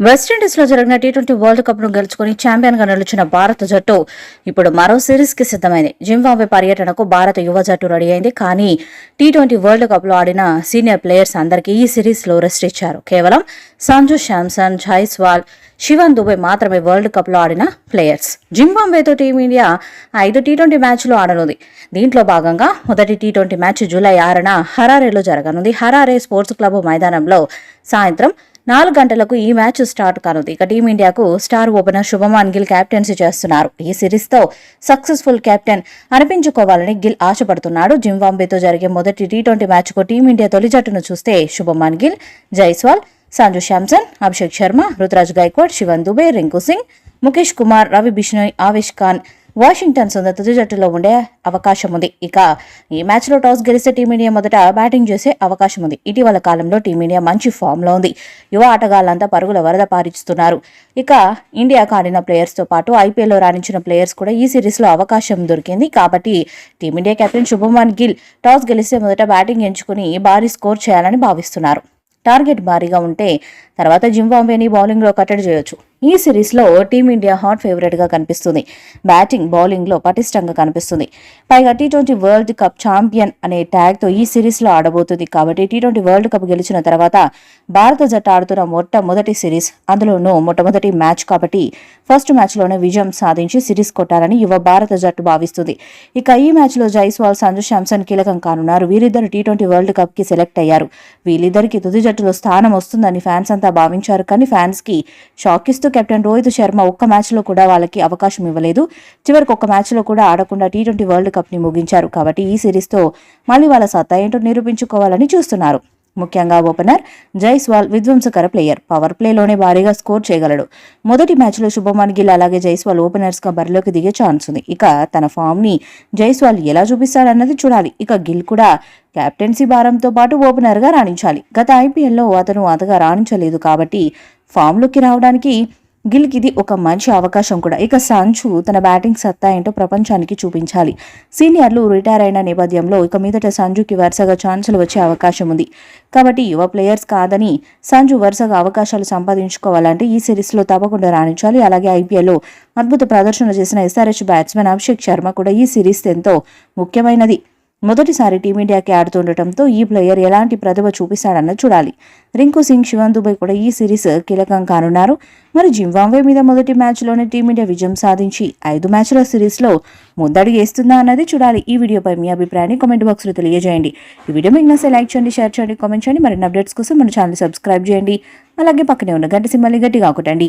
వెస్టిండీస్లో జరిగిన T twenty world కప్ను గెలుచుకుని ఛాంపియన్గా నిలిచిన భారత జట్టు ఇప్పుడు మరో సిరీస్కి సిద్దమైంది జింబాబ్వే పర్యటనకు భారత యువ జట్టు రెడీ అయింది. కానీ టీ ట్వంటీ వరల్డ్ కప్లో ఆడిన సీనియర్ ప్లేయర్స్ అందరికీ ఈ సిరీస్లో రెస్ట్ ఇచ్చారు. కేవలం సంజు శాంసన్ జైస్వాల్ శివన్ దుబే మాత్రమే వరల్డ్ కప్లో ఆడిన ప్లేయర్స్ జింబాబ్వేతో టీమిండియా ఐదు టీ ట్వంటీ మ్యాచ్లు ఆడనుంది. దీంట్లో భాగంగా మొదటి టీ ట్వంటీ మ్యాచ్ జూలై ఆరున హరారేలో జరగనుంది. హరారే స్పోర్ట్స్ క్లబ్ మైదానంలో సాయంత్రం నాలుగు గంటలకు ఈ మ్యాచ్ స్టార్ట్ కానుంది. ఇక టీమిండియాకు star opener Shubman Gill captaincy చేస్తున్నారు. ఈ సిరీస్తో సక్సెస్ఫుల్ కెప్టెన్ అనిపించుకోవాలని గిల్ ఆశపడుతున్నాడు. జింబాంబేతో జరిగే మొదటి టీ ట్వంటీ మ్యాచ్కు టీమిండియా తొలి జట్టును చూస్తే శుభమాన్ గిల్ జైస్వాల్ సంజు శాంసన్ అభిషేక్ శర్మ రుతురాజ్ గైక్వాడ్ శివన్ దుబే రింకు సింగ్ ముఖేష్ కుమార్ రవి బిష్ణోయ్ ఆవేష్ ఖాన్ వాషింగ్టన్ సొంత తుది జట్టులో ఉండే అవకాశం ఉంది. ఇక ఈ మ్యాచ్లో టాస్ గెలిస్తే టీమిండియా మొదట బ్యాటింగ్ చేసే అవకాశం ఉంది. ఇటీవల కాలంలో టీమిండియా మంచి ఫామ్లో ఉంది. యువ ఆటగాళ్ళంతా పరుగుల వరద పారిస్తున్నారు. ఇక ఇండియాకు ఆడిన ప్లేయర్స్తో పాటు ఐపీఎల్లో రాణించిన ప్లేయర్స్ కూడా ఈ సిరీస్లో అవకాశం దొరికింది. కాబట్టి team India captain Shubman Gill toss గెలిస్తే మొదట బ్యాటింగ్ ఎంచుకుని భారీ స్కోర్ చేయాలని భావిస్తున్నారు. టార్గెట్ భారీగా ఉంటే తర్వాత జింబాంబేని బౌలింగ్లో కట్టడి చేయొచ్చు. ఈ సిరీస్లో టీమిండియా హాట్ ఫేవరెట్గా కనిపిస్తుంది. బ్యాటింగ్ బౌలింగ్లో పటిష్టంగా కనిపిస్తుంది. పైగా T twenty world cup champion అనే ట్యాగ్తో ఈ సిరీస్లో ఆడబోతుంది కాబట్టి టీ ట్వంటీ వరల్డ్ కప్ గెలిచిన తర్వాత భారత జట్టు ఆడుతున్న మొట్టమొదటి సిరీస్. అందులోనూ మొట్టమొదటి మ్యాచ్ కాబట్టి ఫస్ట్ మ్యాచ్లోనే విజయం సాధించి సిరీస్ కొట్టాలని యువ భారత జట్టు భావిస్తుంది. ఇక ఈ మ్యాచ్లో జైస్వాల్ సంజు శాంసన్ కీలకం కానున్నారు. వీరిద్దరు టీ ట్వంటీ వరల్డ్ కప్కి సెలెక్ట్ అయ్యారు. వీళ్ళిద్దరికి తుది జట్టులో స్థానం వస్తుందని ఫ్యాన్స్ అంతా భావించారు. కానీ ఫ్యాన్స్కి షాక్ ఇస్తూ కెప్టెన్ రోహిత్ శర్మ ఒక్క మ్యాచ్లో కూడా వాళ్ళకి అవకాశం ఇవ్వలేదు. చివరికి ఒక్క మ్యాచ్లో కూడా ఆడకుండా టీ ట్వంటీ వరల్డ్ కప్ని ముగించారు. కాబట్టి ఈ సిరీస్తో మళ్ళీ వాళ్ళ సత్తా ఏంటో నిరూపించుకోవాలని చూస్తున్నారు. ముఖ్యంగా ఓపెనర్ జైస్వాల్ విధ్వంసకర ప్లేయర్. పవర్ ప్లేలోనే భారీగా స్కోర్ చేయగలడు. మొదటి మ్యాచ్లో శుభమాన్ గిల్ అలాగే జైస్వాల్ ఓపెనర్స్గా బరిలోకి దిగే ఛాన్స్ ఉంది. ఇక తన ఫామ్ని జైస్వాల్ ఎలా చూపిస్తాడన్నది చూడాలి. ఇక గిల్ కూడా క్యాప్టెన్సీ భారంతో పాటు ఓపెనర్గా రాణించాలి. గత ఐపీఎల్లో అతను అంతగా రాణించలేదు కాబట్టి ఫామ్లోకి రావడానికి గిల్కి ఇది ఒక మంచి అవకాశం కూడా. ఇక సంచు తన బ్యాటింగ్ సత్తా ఏంటో ప్రపంచానికి చూపించాలి. సీనియర్లు రిటైర్ అయిన నేపథ్యంలో ఇక మీదట సంజుకి వరుసగా ఛాన్సులు వచ్చే అవకాశం ఉంది. కాబట్టి యువ ప్లేయర్స్ కాదని సంజు వరుసగా అవకాశాలు సంపాదించుకోవాలంటే ఈ సిరీస్లో తప్పకుండా రాణించాలి. అలాగే ఐపీఎల్లో అద్భుత ప్రదర్శన చేసిన ఎస్ఆర్హెచ్ బ్యాట్స్మెన్ అభిషేక్ శర్మ కూడా ఈ సిరీస్ ఎంతో ముఖ్యమైనది. మొదటిసారి టీమిండియాకి ఆడుతుండటంతో ఈ ప్లేయర్ ఎలాంటి ప్రతిభ చూపిస్తాడన్న చూడాలి. రింకు సింగ్ శివన్ దుబై కూడా ఈ సిరీస్ కీలకం కానున్నారు. మరి జింబాంబే మీద మొదటి మ్యాచ్లోనే టీమిండియా విజయం సాధించి ఐదు మ్యాచ్ల సిరీస్లో ముందడుగేస్తుందా అన్నది చూడాలి. ఈ వీడియోపై మీ అభిప్రాయాన్ని కామెంట్ బాక్స్లో తెలియజేయండి. ఈ వీడియో మీకు నచ్చే లైక్ చేయండి షేర్ చేయండి కామెంట్ చేయండి. మరిన్ని అప్డేట్స్ కోసం మన ఛానల్ సబ్స్క్రైబ్ చేయండి. అలాగే పక్కనే ఉన్న గంట సింబల్ని గట్టిగా కొట్టండి